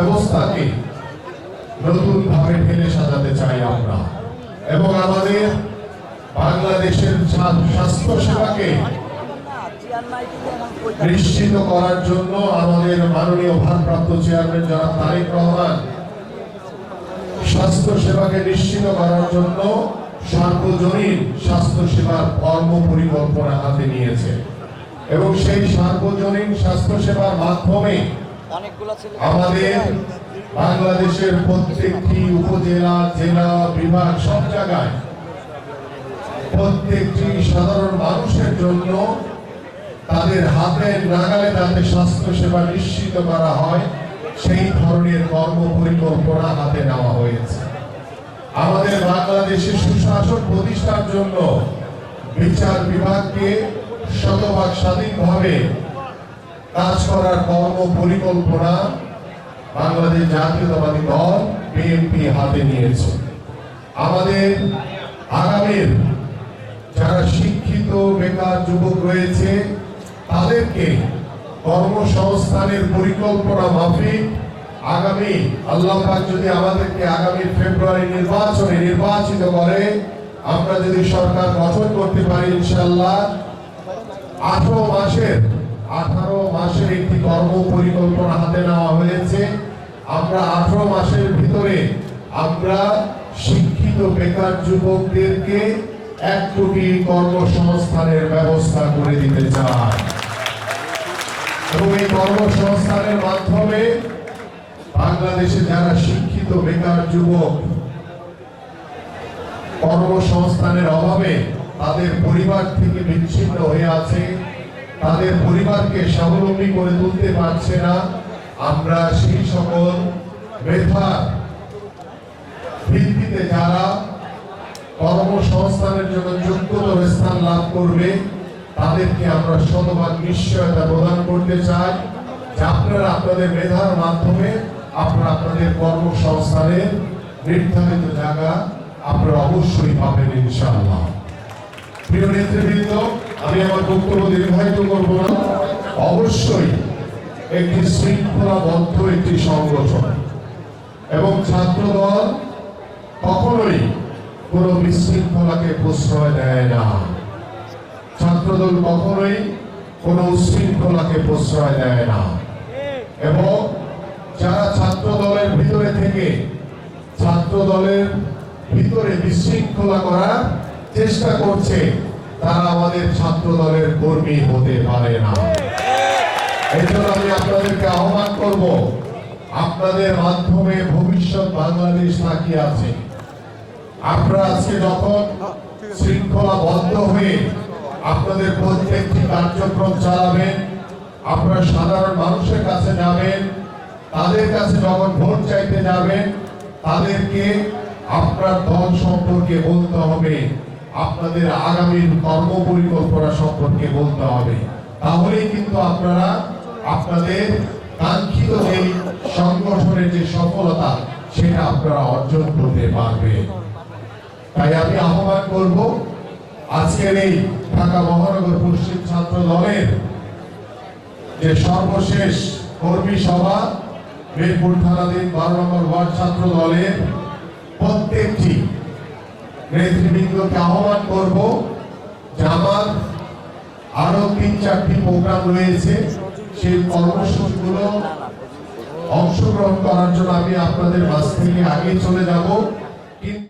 ব্যবস্থাকে নতুন ভাবে ঢেলে সাজাতে চাই আমরা। এবং আমাদের বাংলাদেশের স্বাস্থ্য সেবাকে নিশ্চিত করার জন্য আমাদের মাননীয় ভারপ্রাপ্ত চেয়ারম্যান জনাব তারেক রহমান স্বাস্থ্য সেবাকে নিশ্চিত করার জন্য সার্বজনীন স্বাস্থ্য সেবার কর্ম পরিকল্পনা হাতে নিয়েছে। এবং সেই সার্বজনীন স্বাস্থ্য সেবার মাধ্যমে আমাদের বাংলাদেশের প্রত্যেকটি উপজেলা, জেলা, বিভাগ, সব জায়গায় প্রত্যেকটি সাধারণ মানুষের জন্য তাদের নাগালে তাদের নিশ্চিত করা হয়, সেই ধরনের কর্ম পরিকল্পনা হাতে নেওয়া হয়েছে। আমাদের বাংলাদেশে সুশাসন প্রতিষ্ঠার জন্য বিচার বিভাগকে শতভাগ স্বাধীনভাবে কাজ করার কর্ম পরিকল্পনা বাংলাদেশ জাতীয়তাবাদী দল, বিএনপি হাতে নিয়েছে। আমাদের আগামীর যারা শিক্ষিত, বেকার যুবক রয়েছে, তাদেরকে কর্মসংস্থানের পরিকল্পনা মাফিক আগামী, আল্লাহ যদি আমাদেরকে আগামী ফেব্রুয়ারি নির্বাচনে নির্বাচিত করে, আমরা যদি সরকার গঠন করতে পারি ইনশাল্লাহ আঠারো মাসের আঠারো মাসের একটি কর্ম পরিকল্পনা হাতে নেওয়া হয়েছে। আমরা আঠারো মাসের ভিতরে আমরা শিক্ষিত বেকার যুবকদেরকে এক কোটি কর্মসংস্থানের ব্যবস্থা করে দিতে চাই। এবং এই কর্মসংস্থানের মাধ্যমে বাংলাদেশে যারা শিক্ষিত বেকার যুবক কর্মসংস্থানের অভাবে তাদের পরিবার থেকে বিচ্ছিন্ন হয়ে আছে। তাদের পরিবারকে স্বাবলম্বী করে তুলতে পারছে না। আমরা সেই সকল মেধা ভিত্তিতে যারা কর্মসংস্থানের জন্য যোগ্যতর স্থান লাভ করবে, তাদেরকে আমরা শতভাগ নিশ্চয়তা প্রদান করতে চাই। যে আপনারা আপনাদের মেধার মাধ্যমে আপনারা আপনাদের কর্মসংস্থানের নির্ধারিত জায়গা আপনারা অবশ্যই পাবেন ইনশাআল্লাহ। প্রিয় নেতৃবৃন্দ, আমি আমার বক্তব্য দীর্ঘায়িত করব না। অবশ্যই একটি শৃঙ্খলাবদ্ধ একটি সংগঠন। এবং ছাত্র দল কখনোই কোন বিশৃঙ্খলাকে প্রশ্রয় দেয় না। ছাত্রদল কখনোই কোন উশৃঙ্খলাকে প্রশ্রয় দেয় না। এবং যারা ছাত্র দলের ভিতরে থেকে ছাত্র দলের ভিতরে বিশৃঙ্খলা করার চেষ্টা করছে, তারা আমাদের ছাত্র দলের কর্মী হতে পারে না। এই জন্য আমি আপনাদেরকে আহ্বান করব, আপনাদের মাধ্যমে ভবিষ্যৎ বাংলাদেশ তাকিয়ে আছে। আপনারা আজকে যখন শৃঙ্খলা বন্ধ হয়ে আপনাদের প্রত্যেকটি কার্যক্রম চালাবেন, আপনারা সাধারণ মানুষের কাছে যাবেন, তাদের কাছে যখন ভোট চাইতে যাবেন, তাদেরকে আপনার দল সম্পর্কে বলতে হবে। আপনাদের আগামীর কর্ম পরিকল্পনা সম্পর্কে বলতে হবে। তাহলেই কিন্তু আপনারা আপনাদের কাঙ্ক্ষিত এই সংগঠনের যে সফলতা, সেটা আপনারা অর্জন করতে পারবেন। তাই আমি আহ্বান করব, আজকের এই ঢাকা মহানগর পশ্চিম ছাত্র দলের যে সর্বশেষ কর্মী সভা, মিরপুর থানাধীন বারো নম্বর ওয়ার্ড ছাত্র দলের প্রত্যেকটি নেতৃবৃন্দকে আহ্বান করব যে আমার আরও তিন চারটি প্রোগ্রাম রয়েছে। সেই কর্মসূচিগুলো অংশগ্রহণ করার জন্য আমি আপনাদের মাঝ থেকে আগে চলে যাব। কিন্তু